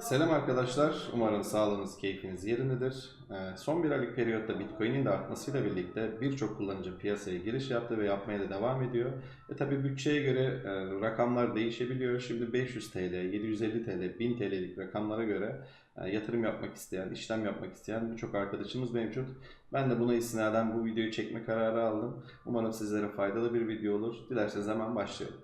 Selam arkadaşlar. Umarım sağlığınız, keyfiniz yerindedir. Ee, Son bir aylık periyotta Bitcoin'in de artmasıyla birlikte birçok kullanıcı piyasaya giriş yaptı ve yapmaya da devam ediyor. E tabi bütçeye göre e, rakamlar değişebiliyor. Şimdi 500 TL, 750 TL, 1000 TL'lik rakamlara göre e, yatırım yapmak isteyen, işlem yapmak isteyen birçok arkadaşımız mevcut. Ben de buna istinaden bu videoyu çekme kararı aldım. Umarım sizlere faydalı bir video olur. Dilerseniz hemen başlayalım.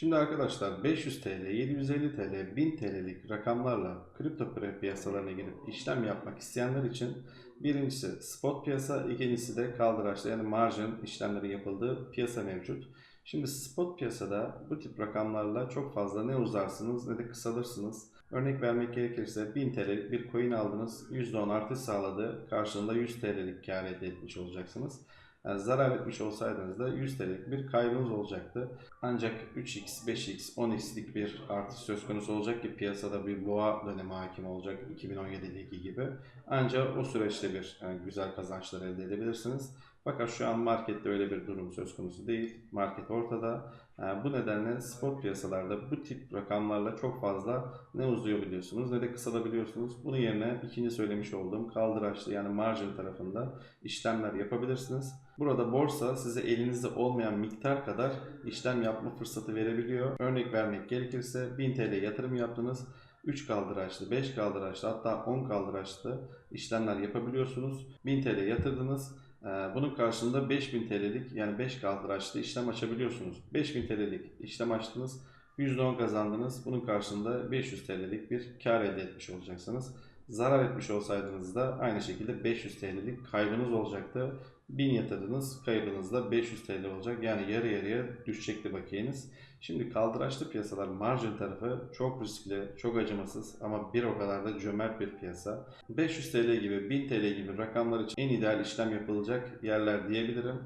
Şimdi arkadaşlar 500 TL, 750 TL, 1000 TL'lik rakamlarla kripto para piyasalarına girip işlem yapmak isteyenler için birincisi spot piyasa, ikincisi de kaldıraçlı yani margin işlemleri yapıldığı piyasa mevcut. Şimdi spot piyasada bu tip rakamlarla çok fazla ne uzarsınız ne de kısalırsınız. Örnek vermek gerekirse 1000 TL'lik bir coin aldınız, %10 artış sağladı, karşılığında 100 TL'lik kar elde etmiş olacaksınız. Yani zarar etmiş olsaydınız da 100 TL'lik bir kaybınız olacaktı. Ancak 3x, 5x, 10x'lik bir artış söz konusu olacak ki piyasada bir boğa dönemi hakim olacak 2017'deki gibi. Ancak o süreçte bir yani güzel kazançlar elde edebilirsiniz. Fakat şu an markette öyle bir durum söz konusu değil. Market ortada. Yani bu nedenle spot piyasalarda bu tip rakamlarla çok fazla ne uzuyor biliyorsunuz ne de kısalabiliyorsunuz. Bunun yerine ikinci söylemiş olduğum kaldıraçlı yani margin tarafında işlemler yapabilirsiniz. Burada borsa size elinizde olmayan miktar kadar işlem yapma fırsatı verebiliyor. Örnek vermek gerekirse 1000 TL yatırım yaptınız. 3 kaldıraçlı, 5 kaldıraçlı hatta 10 kaldıraçlı işlemler yapabiliyorsunuz. 1000 TL yatırdınız. Ee, Bunun karşılığında 5000 TL'lik yani 5 kaldıraçlı işlem açabiliyorsunuz. 5000 TL'lik işlem açtınız. %10 kazandınız. Bunun karşılığında 500 TL'lik bir kar elde etmiş olacaksınız. Zarar etmiş olsaydınız da aynı şekilde 500 TL'lik kaybınız olacaktı. 1000 yatırdınız, kaybınız da 500 TL olacak. Yani yarı yarıya düşecekti bakiyeniz. Şimdi kaldıraçlı piyasalar margin tarafı çok riskli, çok acımasız ama bir o kadar da cömert bir piyasa. 500 TL gibi, 1000 TL gibi rakamlar için en ideal işlem yapılacak yerler diyebilirim.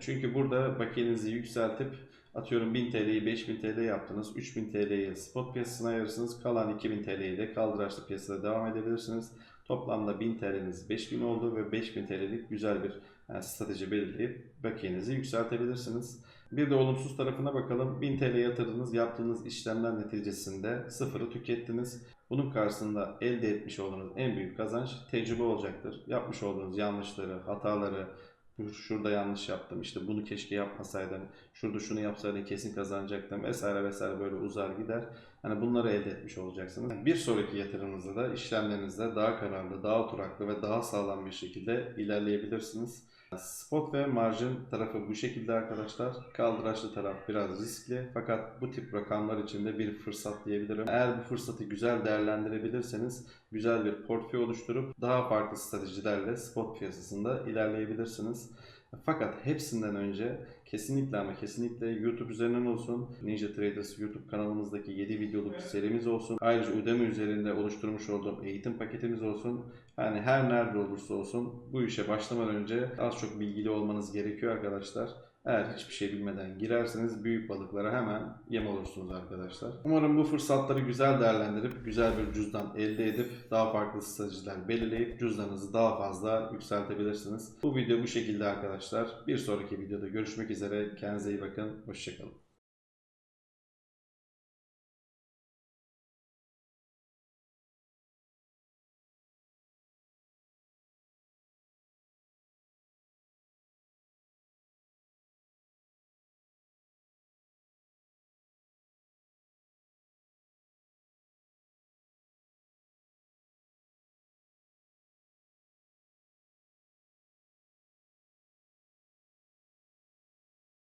Çünkü burada bakiyenizi yükseltip Atıyorum 1000 TL'yi 5000 TL yaptınız. 3000 TL'yi spot piyasasına ayırırsınız. Kalan 2000 TL'yi de kaldıraçlı piyasada devam edebilirsiniz. Toplamda 1000 TL'niz 5000 oldu ve 5000 TL'lik güzel bir yani strateji belirleyip bakiyenizi yükseltebilirsiniz. Bir de olumsuz tarafına bakalım. 1000 TL yatırdınız, yaptığınız işlemler neticesinde sıfırı tükettiniz. Bunun karşısında elde etmiş olduğunuz en büyük kazanç tecrübe olacaktır. Yapmış olduğunuz yanlışları, hataları, şurada yanlış yaptım. İşte bunu keşke yapmasaydım. Şurada şunu yapsaydım kesin kazanacaktım. Vesaire vesaire böyle uzar gider. Hani bunları elde etmiş olacaksınız. Bir sonraki yatırımınızda da işlemlerinizde daha kararlı daha oturaklı ve daha sağlam bir şekilde ilerleyebilirsiniz. Spot ve margin tarafı bu şekilde arkadaşlar. Kaldıraçlı taraf biraz riskli. Fakat bu tip rakamlar için de bir fırsat diyebilirim. Eğer bu fırsatı güzel değerlendirebilirseniz güzel bir portföy oluşturup daha farklı stratejilerle spot piyasasında ilerleyebilirsiniz. Fakat hepsinden önce kesinlikle ama kesinlikle YouTube üzerinden olsun. Ninja Traders YouTube kanalımızdaki 7 videoluk serimiz olsun. Ayrıca Udemy üzerinde oluşturmuş olduğum eğitim paketimiz olsun. Yani her nerede olursa olsun bu işe başlamadan önce az çok bilgili olmanız gerekiyor arkadaşlar. Eğer hiçbir şey bilmeden girerseniz büyük balıklara hemen yem olursunuz arkadaşlar. Umarım bu fırsatları güzel değerlendirip güzel bir cüzdan elde edip daha farklı stratejiler belirleyip cüzdanınızı daha fazla yükseltebilirsiniz. Bu video bu şekilde arkadaşlar. Bir sonraki videoda görüşmek üzere. Kendinize iyi bakın. Hoşçakalın.